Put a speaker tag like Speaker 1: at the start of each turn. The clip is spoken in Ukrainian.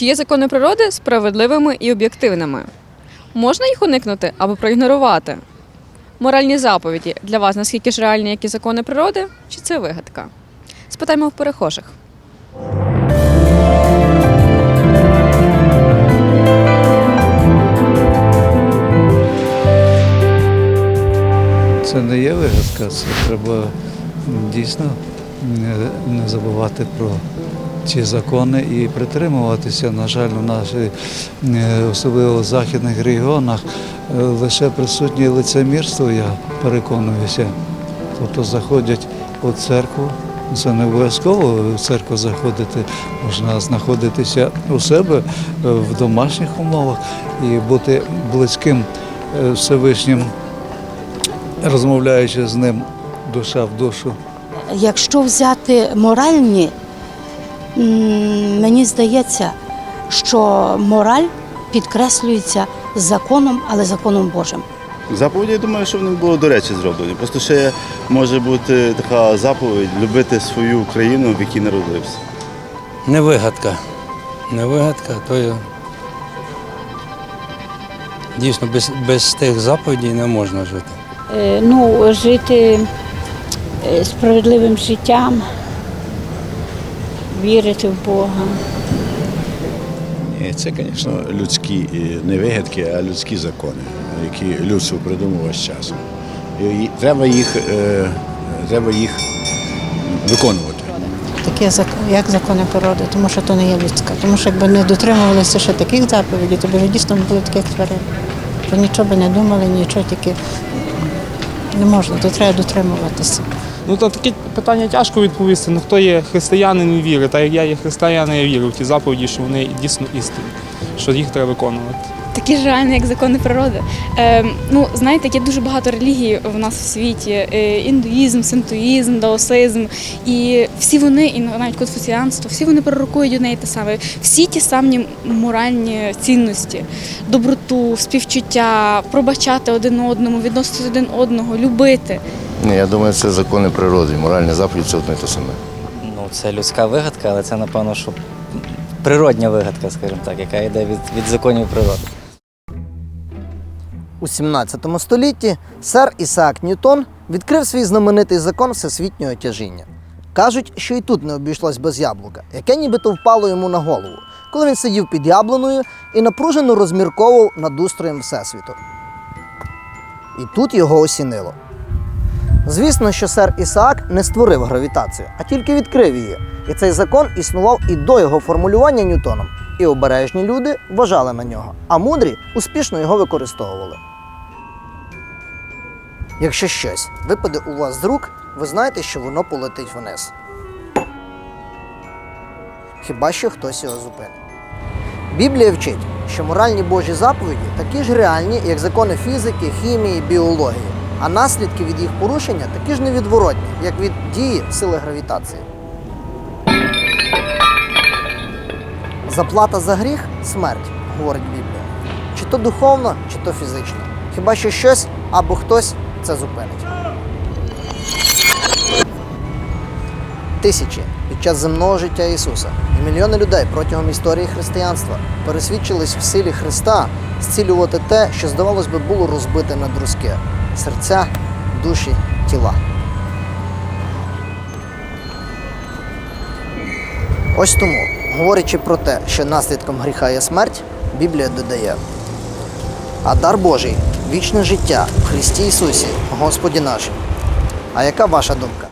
Speaker 1: Чи є закони природи справедливими і об'єктивними? Можна їх уникнути або проігнорувати? Моральні заповіді для вас наскільки ж реальні, як і закони природи, чи це вигадка? Спитаємо в перехожих.
Speaker 2: Це не є вигадка, це треба дійсно не, забувати про ці закони і притримуватися. На жаль, у нашій, е, особливо в західних регіонах, е, лише присутнє лицемірство, я переконуюся. Тобто заходять у церкву. Це не обов'язково в церкву заходити, можна знаходитися у себе е, в домашніх умовах і бути близьким Всевишнім розмовляючи з ним душа в душу.
Speaker 3: Якщо взяти моральні, мені здається, що мораль підкреслюється законом, але законом Божим.
Speaker 4: Заповіді, я думаю, що вони були до речі зроблені. Просто ще може бути така заповідь любити свою країну, в якій народився.
Speaker 5: Не вигадка. Не вигадка, то є... дійсно без, без тих заповідей не можна жити.
Speaker 6: Е, ну, жити е, справедливим життям, вірити в Бога.
Speaker 7: Це, звісно, людські е, не вигадки, а людські закони, які людство придумувало з часом. І треба їх, е, треба їх виконувати.
Speaker 8: таке як закони природи, тому що то не є людська. Тому що якби не дотримувалися ще таких заповідей, то б вже дійсно були таких тварин. То нічого би не думали, нічого тільки не можна, то треба дотримуватися.
Speaker 9: Ну то такі питання тяжко відповісти. Ну хто є християнин і вірить, так як я є християнин, я вірю в ті заповіді, що вони дійсно істинні, що їх треба виконувати.
Speaker 1: Такі ж реальні, як закони природи. Е, ну, знаєте, є дуже багато релігій в нас в світі: е, індуїзм, синтуїзм, даосизм. І всі вони, і навіть конфуціанство, всі вони пророкують одне і те саме. Всі ті самі моральні цінності, доброту, співчуття, пробачати один одному, відносити один одного, любити.
Speaker 10: Ні, я думаю, це закони природи. Моральна заповідь це одне й те саме.
Speaker 11: Ну, це людська вигадка, але це, напевно, що природня вигадка, скажімо так, яка йде від, від законів природи.
Speaker 12: У 17 столітті сер Ісаак Ньютон відкрив свій знаменитий закон всесвітнього тяжіння. Кажуть, що і тут не обійшлось без яблука, яке нібито впало йому на голову, коли він сидів під яблуною і напружено розмірковував над устроєм Всесвіту. І тут його осінило. Звісно, що сер Ісаак не створив гравітацію, а тільки відкрив її. І цей закон існував і до його формулювання Ньютоном. І обережні люди вважали на нього, а мудрі успішно його використовували. Якщо щось випаде у вас з рук, ви знаєте, що воно полетить вниз. Хіба що хтось його зупинить. Біблія вчить, що моральні Божі заповіді такі ж реальні, як закони фізики, хімії, біології, а наслідки від їх порушення такі ж невідворотні, як від дії сили гравітації. Заплата за гріх смерть, говорить Біблія. Чи то духовно, чи то фізично. Хіба що щось або хтось це зупинить. Тисячі під час земного життя Ісуса і мільйони людей протягом історії християнства пересвідчились в силі Христа зцілювати те, що, здавалось би, було розбите на друзки серця, душі, тіла. Ось тому, говорячи про те, що наслідком гріха є смерть, Біблія додає. А дар Божий вічне життя в Христі Ісусі, Господі нашим. А яка ваша думка?